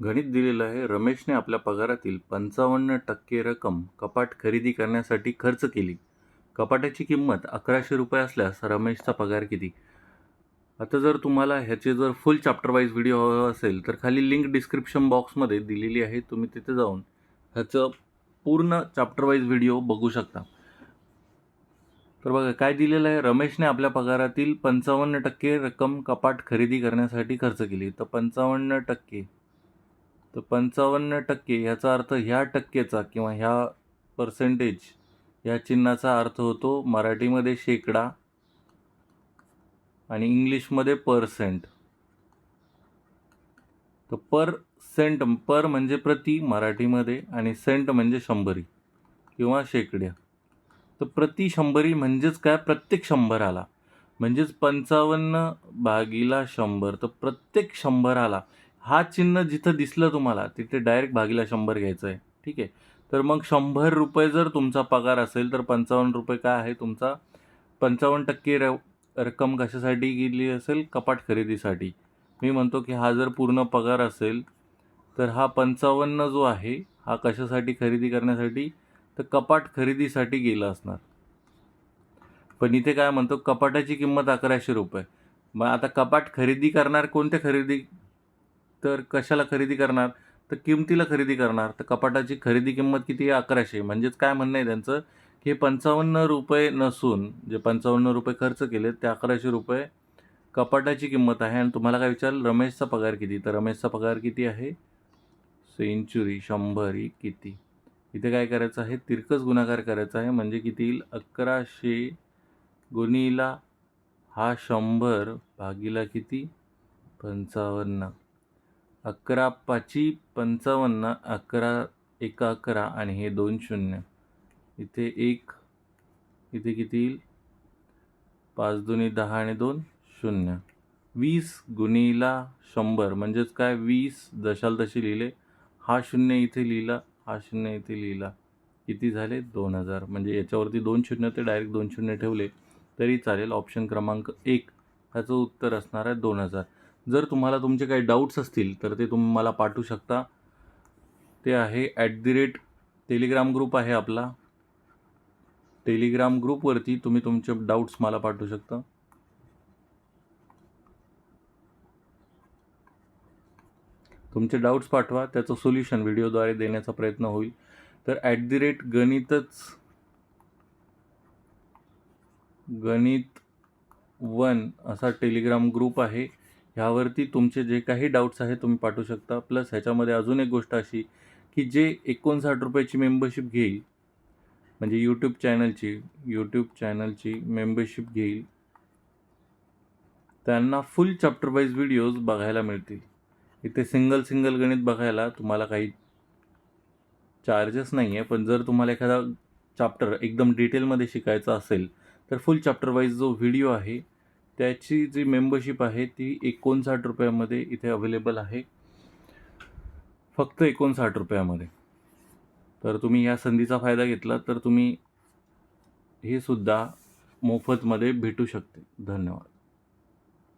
गणित दिलेलं आहे रमेशने आपल्या पगारातील पंचावन्न टक्के रक्कम कपाट खरेदी करण्यासाठी खर्च केली. कपाटाची किंमत अकराशे रुपये असल्यास रमेशचा पगार किती? आता जर तुम्हाला ह्याचे जर फुल चॅप्टर वाईज व्हिडिओ हवा असेल तर खाली लिंक डिस्क्रिप्शन बॉक्समध्ये दिलेली आहे तुम्ही तिथे जाऊन ह्याचं पूर्ण चॅप्टर वाईज व्हिडिओ बघू शकता. तर बघा काय दिलेलं आहे? रमेशने आपल्या पगारातील पंचावन्न टक्के रक्कम कपाट खरेदी करण्यासाठी खर्च केली. तर पंचावन्न टक्के तर पंचावन्न टक्के ह्याचा अर्थ ह्या टक्केचा किंवा ह्या पर्सेंटेज या चिन्हाचा अर्थ होतो मराठीमध्ये शेकडा आणि इंग्लिशमध्ये पर्सेंट तर पर सेंट पर म्हणजे प्रति मराठीमध्ये आणि सेंट म्हणजे शंभरी किंवा शेकड्या. तर प्रति शंभरी म्हणजेच काय? प्रत्येक शंभराला. म्हणजेच पंचावन्न भागीला शंभर. तर प्रत्येक शंभराला हा चिन्ह जिथं दिसलं तुम्हाला तिथे डायरेक्ट भागीला शंभर घ्यायचं आहे ठीक आहे? तर मग शंभर रुपये जर तुमचा पगार असेल तर पंचावन्न रुपये काय आहे तुमचा? पंचावन्न टक्के र रक्कम कशासाठी गेली असेल? कपाट खरेदीसाठी. मी म्हणतो की हा जर पूर्ण पगार असेल तर हा पंचावन्न जो आहे हा कशासाठी खरेदी करण्यासाठी? तर कपाट खरेदीसाठी गेला असणार. पण इथे काय म्हणतो कपाटाची किंमत अकराशे रुपये. मग आता कपाट खरेदी करणार कोणत्या खरेदी तर कशाला खरेदी करणार? तर किमतीला खरेदी करणार? तर कपाटाची खरेदी किंमत किती आहे? अकराशे. म्हणजेच काय म्हणणं आहे त्यांचं? की हे पंचावन्न रुपये नसून जे पंचावन्न रुपये खर्च केले ते अकराशे रुपये कपाटाची किंमत आहे. आणि तुम्हाला काय विचारलं? रमेशचा पगार किती? तर रमेशचा पगार किती आहे? सेंचुरी शंभर ही किती? इथे काय करायचं आहे? तिरकस गुणाकार करायचा आहे. म्हणजे किती येईल? अकराशे गुणीला हा शंभर भागीला किती? पंचावन्न. अकरा पाची पंचावन्न अकरा एक अकरा आणि हे दोन शून्य. इथे एक इथे किती येईल? पाच दोन्ही दहा आणि दोन शून्य. वीस गुणीला शंभर म्हणजेच काय? वीस दशाल तसे लिहिले. हा शून्य इथे लिहिला हा शून्य इथे लिहिला. किती झाले? दोन हजार. म्हणजे याच्यावरती दोन शून्य ते डायरेक्ट दोन शून्य ठेवले तरी चालेल. ऑप्शन क्रमांक एक. ह्याचं उत्तर असणार आहे दोन हजार. जर तुम्हाला तुमचे काही डाऊट्स असतील तर ते तुम्ही मला पाठवू शकता. ते आहे at the rate Telegram group आहे आपला. टेलिग्राम ग्रुपवरती तुम्ही तुमचे डाऊट्स मला पाठवू शकता. तुमचे डाऊट्स पाठवा त्याचं सोल्युशन व्हिडिओद्वारे देण्याचा प्रयत्न होईल. तर ॲट दी रेट गणितच गणित वन असा टेलिग्राम ग्रुप आहे. ह्यावरती तुमचे जे काही डाऊट्स आहेत तुम्ही पाठवू शकता. प्लस ह्याच्यामध्ये अजून एक गोष्ट अशी की जे एकोणसाठ रुपयाची मेंबरशिप घेईल म्हणजे यूट्यूब चॅनलची यूट्यूब चॅनलची मेंबरशिप घेईल त्यांना फुल चॅप्टर वाईज व्हिडिओज बघायला मिळतील. इथे सिंगल सिंगल गणित बघायला तुम्हाला काही चार्जेस नाही आहे पण जर तुम्हाला एखादा चॅप्टर एकदम डिटेलमध्ये शिकायचा असेल तर फुल चॅप्टर वाईज जो व्हिडिओ आहे त्याची जी मेंबरशिप आहे ती एकोणसाठ रुपयामध्ये इथे अवेलेबल आहे. फक्त एकोणसाठ रुपयामध्ये. तर तुम्ही या संधीचा फायदा घेतला तर तुम्ही हे सुद्धा मोफतमध्ये भेटू शकते. धन्यवाद.